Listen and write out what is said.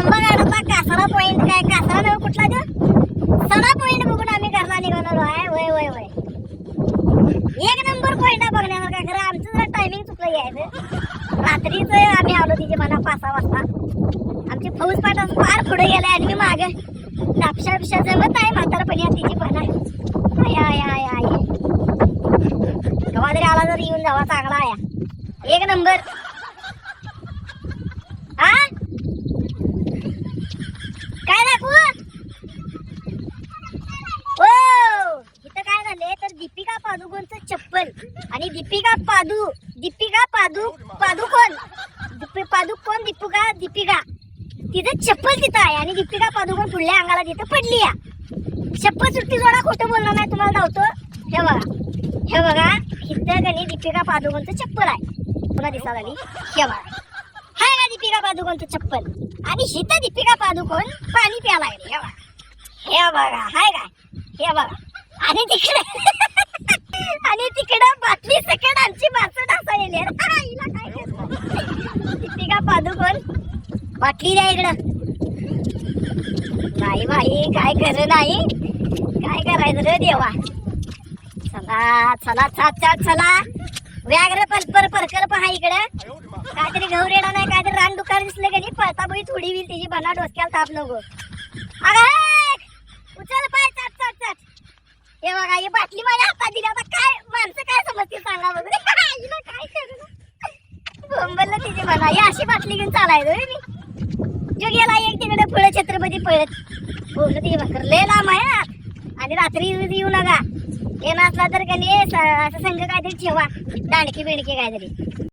आंबागाडाचा Kasara point काय कासारा नव्हे कुठला तो सडा पॉइंट बघून आम्ही घरला निघालेलो आहे. वय वय वय. एक नंबर पॉइंट आहे बघण्यासारखा. खरं आमचं जरा टायमिंग चुकलं यायचं. रात्रीच आम्ही आलो तिचे म्हणा पाच सहा वाजता. आमची फौज पाठ फार पुढे गेलाय आणि मी मागे. नापशा बिपशा जमत आहे म्हातारपणी आणि तिची पण आय आय आय आय कवा तरी आला तर येऊन जावा चांगला आया एक नंबर हा काय दाखवू हो इथं काय झाले तर दीपिका पादुकोणचं आणि दीपिका पादू दीपिका पादू पादुकोण दीपी पादुकोण दीपिका दीपिका. तिथं चप्पल तिथं आहे आणि दीपिका पादुकोण पुढल्या अंगाला तिथं पडली या चप्पल सुट्टी जोडा खोटं बोलणार नाही तुम्हाला धावतो. हे बघा. हे बघा. इथं गणी दीपिका पादुकोणचं चप्पल आहे? पुन्हा दिसा आली हे बघा. हाय का दीपिका पादुकोणचं चप्पल? आणि हिथं दीपिका पादुकोण पाणी प्यायला लागली. हे बघा. हे बघा. हाय का? हे बघा. आणि तिकडे आणि तिकडे बाटली सकट आमची माणसं ढासळलेली आहेत. हिला काय करणार? दीपिका पादुकोण? बाटली द्या इकडं. नाही बाई काय कर नाही. काय करायचं रे देवा? चला चला चात चात चला. व्याघ्र पलपर परकर पहा इकडं. काहीतरी गौरेडा नाही काहीतरी रान दुकान दिसलं का नाही पळता बाई थोडी होईल त्याची बना डोसक्याला ताप नको. अगं! उचल हे बाटली माझ्या हातात दिली. आता काय माणसं काय समजतील सांगा बघू. काय करू? बोंबलला तिची बना ही अशी बाटली घेऊन चालायचं होय मी. जो गेला एक तिकडे पुढे छत्रपती पळत. बोललं ती भाकर लय लांब आहे आणि रात्री येऊ नका. हे असला तर कधी असं संघ काहीतरी ठेवा. दांडकी बिडकी काहीतरी.